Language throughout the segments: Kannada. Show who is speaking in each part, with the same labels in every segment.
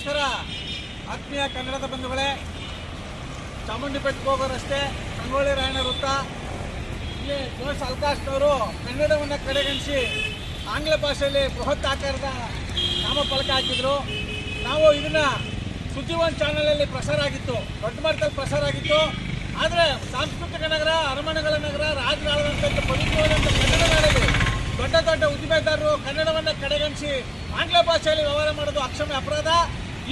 Speaker 1: ನಮಸ್ಕಾರ ಆತ್ಮೀಯ ಕನ್ನಡದ ಬಂಧುಗಳೇ ಚಾಮುಂಡಿ ಪೆಟ್ಟು ಹೋಗೋ ರಸ್ತೆ ಸಂಗೊಳ್ಳಿ ರಾಯಣ್ಣ ವೃತ್ತ. ಇಲ್ಲಿ ಜೋಶ್ ಅಲ್ಕಾಶ್ನವರು ಕನ್ನಡವನ್ನು ಕಡೆಗಣಿಸಿ ಆಂಗ್ಲ ಭಾಷೆಯಲ್ಲಿ ಬೃಹತ್ ಆಕಾರದ ನಾಮಫಲಕ ಹಾಕಿದ್ರು. ನಾವು ಇದನ್ನ ಸುದ್ದಿವನ್ ಚಾನಲಲ್ಲಿ ಪ್ರಸಾರ ಆಗಿತ್ತು ದೊಡ್ಡ ಮಟ್ಟದಲ್ಲಿ ಪ್ರಸಾರ ಆಗಿತ್ತು ಆದರೆ ಸಾಂಸ್ಕೃತಿಕ ನಗರ, ಅರಮನೆಗಳ ನಗರ ರಾಜರಾಳದಂಥ ಪವಿತ್ರವಾದಂಥ ಕನ್ನಡ ನಾಡಲ್ಲಿ ದೊಡ್ಡ ದೊಡ್ಡ ಉದ್ದಿಮೆದಾರರು ಕನ್ನಡವನ್ನು ಕಡೆಗಣಿಸಿ ಆಂಗ್ಲ ಭಾಷೆಯಲ್ಲಿ ವ್ಯವಹಾರ ಮಾಡೋದು ಅಕ್ಷಮ್ಯ ಅಪರಾಧ.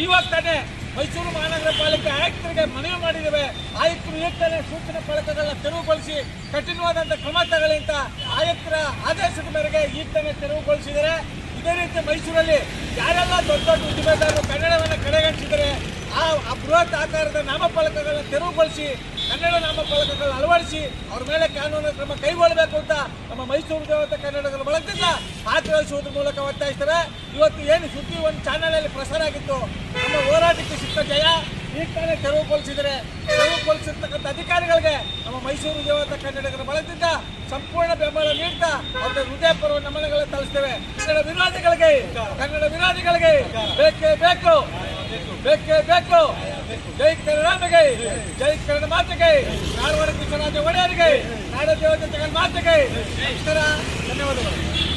Speaker 1: ಇವಾಗ ತಾನೇ ಮೈಸೂರು ಮಹಾನಗರ ಪಾಲಿಕೆ ಆಯುಕ್ತರಿಗೆ ಮನವಿ ಮಾಡಿದ್ದೇವೆ. ಆಯುಕ್ತರು ಈಗ ತಾನೇ ಸೂಚನೆ ಫಲಕಗಳನ್ನ ತೆರವುಗೊಳಿಸಿ ಕಠಿಣವಾದಂಥ ಕ್ರಮ ತಗೊಳ್ಳಿ ಅಂತ ಆಯುಕ್ತರ ಆದೇಶದ ಮೇರೆಗೆ ಈಗ ತಾನೇ ತೆರವುಗೊಳಿಸಿದರೆ ಇದೇ ರೀತಿ ಮೈಸೂರಲ್ಲಿ ಯಾರೆಲ್ಲ ದೊಡ್ಡ ದೊಡ್ಡ ಉದ್ದಿಮೆದಾರರು ಕನ್ನಡವನ್ನು ಕಡೆಗಣಿಸಿದರೆ, ಆ ಬೃಹತ್ ಆಕಾರದ ನಾಮಫಲಕಗಳನ್ನ ತೆರವುಗೊಳಿಸಿ ಕನ್ನಡ ನಾಮಫಲಕಗಳನ್ನು ಅಳವಡಿಸಿ ಅವ್ರ ಮೇಲೆ ಕಾನೂನು ಕ್ರಮ ಕೈಗೊಳ್ಳಬೇಕು ಅಂತ ನಮ್ಮ ಮೈಸೂರು ದೇವತೆ ಕನ್ನಡಗಳ ಬಳಗದಿಂದ ಆಗ್ರಹಿಸುವುದ್ರ ಮೂಲಕ ಒತ್ತಾಯಿಸ್ತಾರೆ ಇವತ್ತು ಏನು ಸುದ್ದಿ ಒಂದು ಚಾನಲಲ್ಲಿ ಪ್ರಸಾರ ಆಗಿತ್ತು. ನಮ್ಮ ಹೋರಾಟಕ್ಕೆ ಸಿಕ್ಕ ಜಯ ಈಗ ತಾನೇ ತೆರವುಗೊಳಿಸಿದರೆ ತೆರವುಗೊಳಿಸಿರ್ತಕ್ಕಂಥ ಅಧಿಕಾರಿಗಳಿಗೆ ನಮ್ಮ ಮೈಸೂರು ದೇವತೆ ಕನ್ನಡಿಗರು ಬಳಗದಿಂದ ಸಂಪೂರ್ಣ ಬೆಂಬಲ ನೀಡ್ತಾ ಅವರ ಹೃದಯಪೂರ್ವ ನಮನಗಳನ್ನು ತಳಿಸ್ತೇವೆ ಕನ್ನಡ ವಿರೋಧಿಗಳಿಗೆ ಕನ್ನಡ ವಿರೋಧಿಗಳಿಗೆ ಬೇಕೇ ಬೇಕು. ಬೇಕೇ ಬೇಕು. ಜೈ ಕನ್ನಡಾಂಬೆಗೆ ಜೈ ಕನ್ನಡ ಮಾತೆಗೆ. ನಾಡವರ ಕೃಷ್ಣರಾಜ ಒಡೆಯರಿಗೆ. ನಾಡ ದೇವತೆ ಜಗನ್ ಮಾತೆಗೆ ಧನ್ಯವಾದಗಳು.